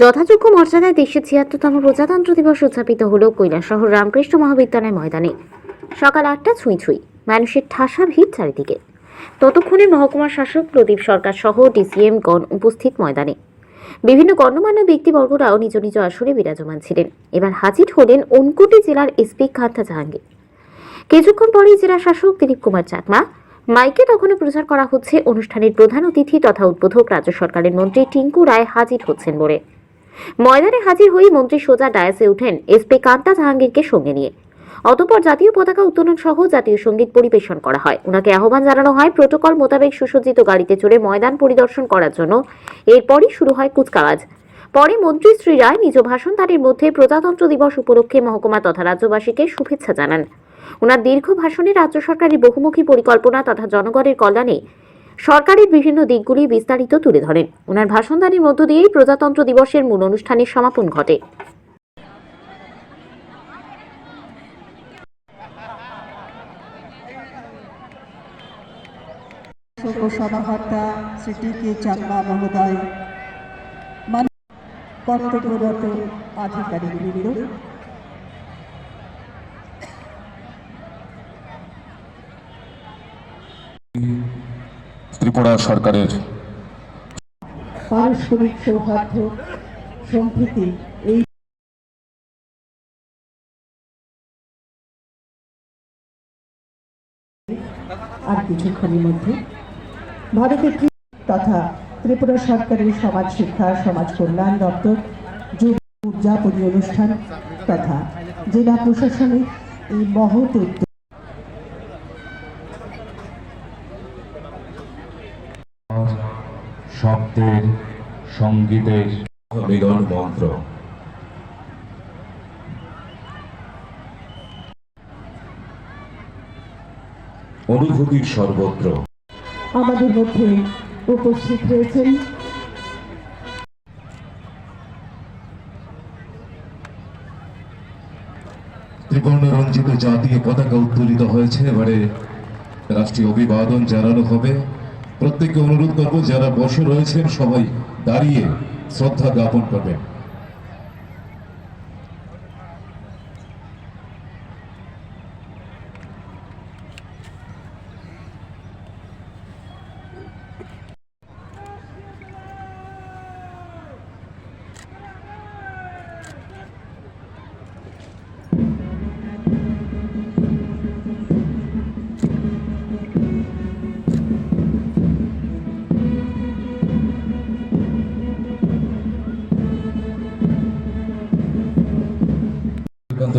যথাযোগ্য মর্যাদায় দেশের ছিয়াত্তরতম প্রজাতন্ত্র দিবস উদযাপিত হল কৈলাসহর রামকৃষ্ণ মহাবিদ্যালয় ময়দানে। সকাল আটটা ছুঁই ছুঁই, মানুষের ঠাসা ভিড় চারিদিকে। ততক্ষণে মহকুমা শাসক প্রদীপ সরকার সহ ডিসিএম গণ উপস্থিত ময়দানে। বিভিন্ন গণ্যমান্য ব্যক্তিবর্গরাও নিজ নিজ আসরে বিরাজমান ছিলেন। এবার হাজির হলেন ঊনকোটি জেলার এসপি খান্তা জাহাঙ্গীর। কিছুক্ষণ পরেই জেলা শাসক দিলীপ কুমার চাকমা, মাইকে তখনও প্রচার করা হচ্ছে অনুষ্ঠানের প্রধান অতিথি তথা উদ্বোধক রাজ্য সরকারের মন্ত্রী টিঙ্কু রায় হাজির হচ্ছেন বলে। ময়দানে হাজির হয়ে মন্ত্রী সোজা ডায়াসে উঠেন এসপি কান্তা জাহাঙ্গীরকে সঙ্গে নিয়ে। অতঃপর জাতীয় পতাকা উত্তোলন সহ জাতীয় সংগীত পরিবেশন করা হয়। ওনাকে আহ্বান জানানো হয় প্রোটোকল মোতাবেক সুসজ্জিত গাড়িতে চড়ে ময়দান পরিদর্শন করার জন্য। এরপরই শুরু হয় কুচকাওয়াজ। পরে মন্ত্রী শ্রী রায় নিজ ভাষণধারের মধ্যে প্রজাতন্ত্র দিবস উপলক্ষে মহকুমা তথা রাজ্যবাসীকে শুভেচ্ছা জানান। ওনার দীর্ঘ ভাষণে রাজ্য সরকারের বহুমুখী পরিকল্পনা তথা জনগণের কল্যাণে সরকারের বিভিন্ন দিকগুলি বিস্তারিত তুলে ধরেন। ওনার ভাষণদানের মধ্য দিয়েই প্রজাতন্ত্র দিবসের মূল অনুষ্ঠানের সমাপন ঘটে। ত্রিপুরা সরকারের। পারস্পরিক সৌহার্দ্য সম্প্রীতি, এই আর কিছুক্ষণের মধ্যে ভারতের ত্রি- তথা ত্রিপুরা সরকারের সমাজ শিক্ষা, সমাজ কল্যাণ দপ্তর, যুব উদযাপনী অনুষ্ঠান তথা জেলা প্রশাসনের এই মহৎ উদ্যোগ সঙ্গীতের মিলন মন্ত্র। অনুভূতির সর্বত্র। আমাদের মধ্যে উপস্থিত রয়েছেন। ত্রিবর্ণ রঞ্জিত জাতীয় পতাকা উত্তোলিত হয়েছে। এবারে রাষ্ট্রীয় অভিবাদন জানানো হবে। প্রত্যেককে অনুরোধ করব যারা বসে রয়েছেন সবাই দাঁড়িয়ে শ্রদ্ধা জ্ঞাপন করবেন।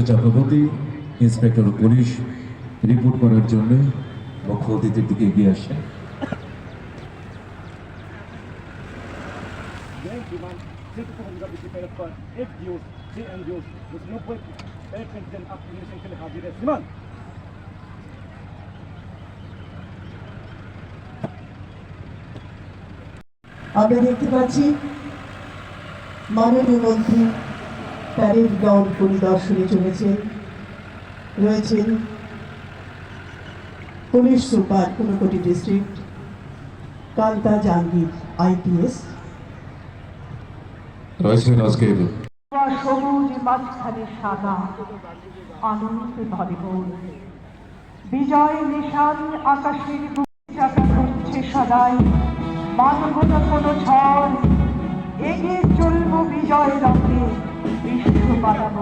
চক্রবর্তী ইন্সপেক্টর পুলিশ রিপোর্ট করার জন্য মুখ্য অতিথির দিকে এগিয়ে Simon! আমরা দেখতে পাচ্ছি মাননীয় মন্ত্রী প্যারেড গ্রাউন্ড পরিদর্শনে চলেছেন রয়েছেন police super Unakoti district Kanta Jahangir IPS. রয়েছেন আজকের সবুজ মাঝখানে সাদা আনন্দে ভরপুর বিজয় নিশান আকাশের বুকে চাকা করছে সদাই। মানব না কোনো ঝড় এগিয়ে চলবো বিজয় রঙে বিশ্ব বাড়াবো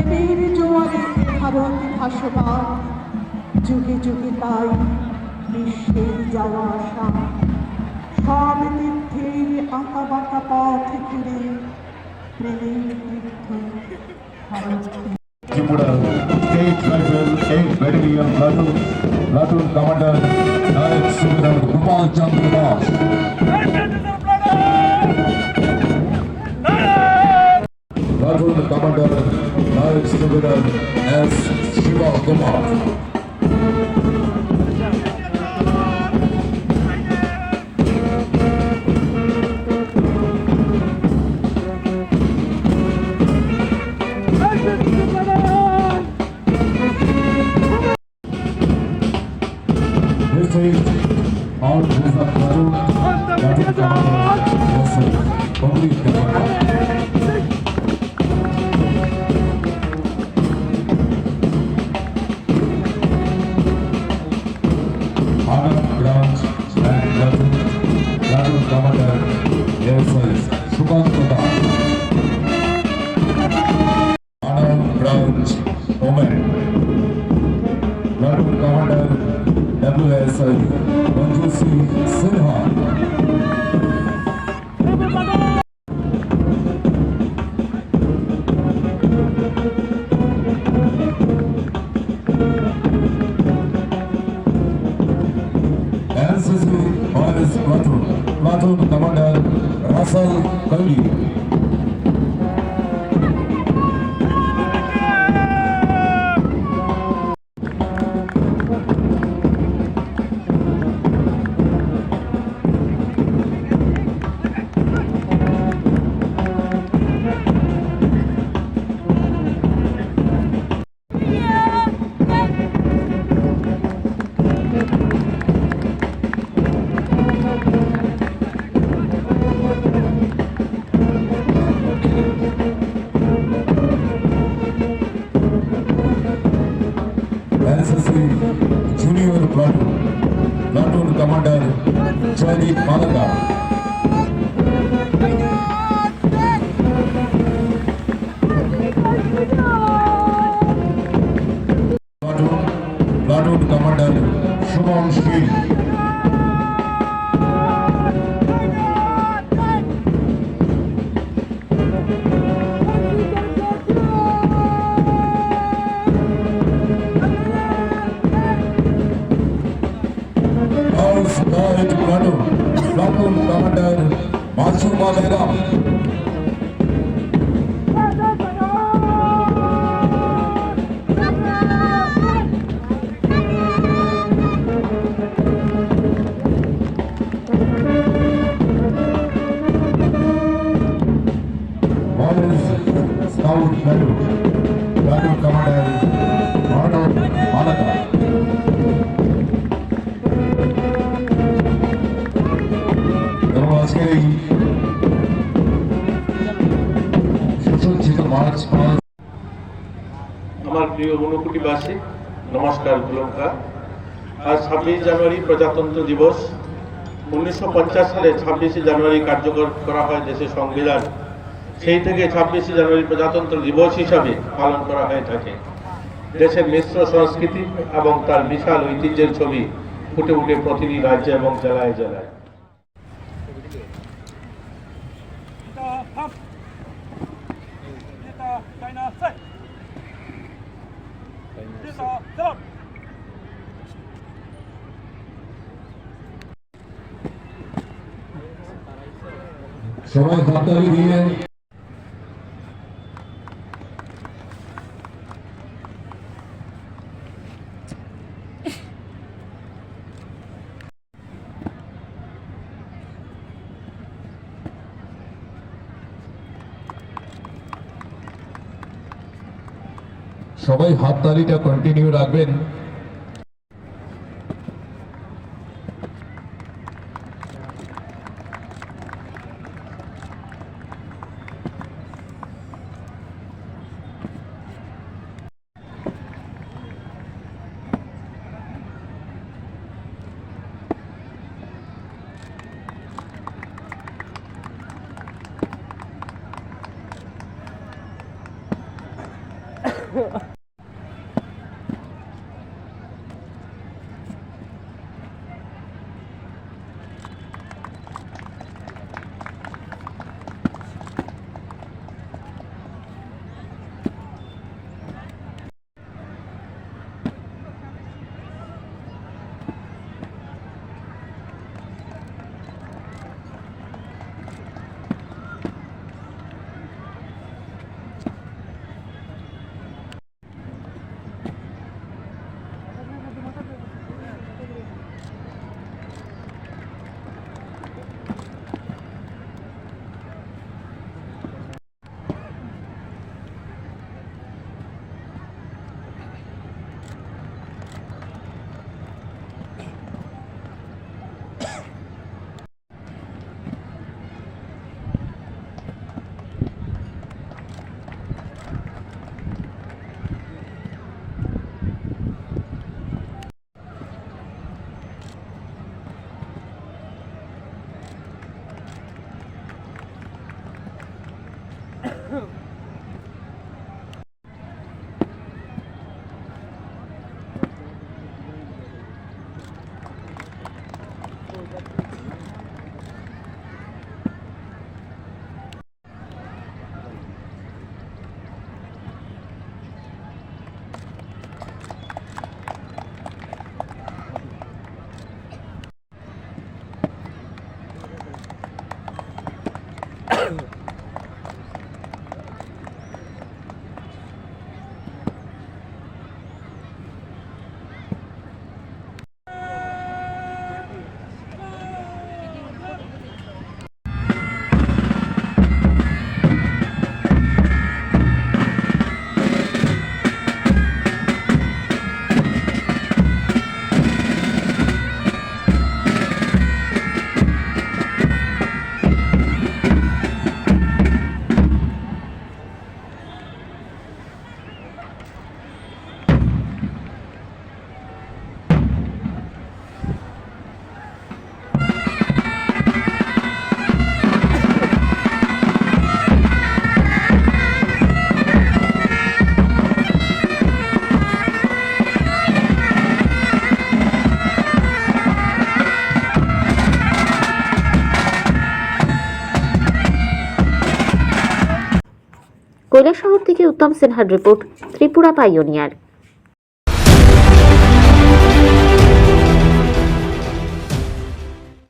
প্রেমের জোয়ারে ভারত ভাসমান যুগে যুগে তাই বিশ্বের যাওয়া আসা সব তীর্থের আঁকা বাঁকা পথ ঘুরে প্রেমের তীর্থ Bharat Tripura State Rifle 8 Battalion Platoon, Platoon Commander Nayak Subedar Gopal Chandra Commander Nayak Subedar S. Shiva Kumar. Commander நாட்டூர் commander Jaideep Matanga আমার প্রিয় ঊনকোটিবাসী, নমস্কার গুলঙ্কা আজ ছাব্বিশ জানুয়ারি প্রজাতন্ত্র দিবস। উনিশশো পঞ্চাশ সালে ছাব্বিশে জানুয়ারি কার্যকর করা হয় দেশের সংবিধান। সেই থেকে ছাব্বিশে জানুয়ারি প্রজাতন্ত্র দিবস হিসাবে পালন করা হয়ে থাকে। দেশের মিশ্র সংস্কৃতি এবং তার বিশাল ঐতিহ্যের ছবি ফুটে উঠে প্রতিটি রাজ্যে এবং জেলায় জেলায়। সবাই হাততালি দিয়ে সবাই হাততালিটা কন্টিনিউ রাখবেন। কৈলাসহর থেকে উত্তম সিনহার রিপোর্ট ত্রিপুরা পাইওনিয়ার।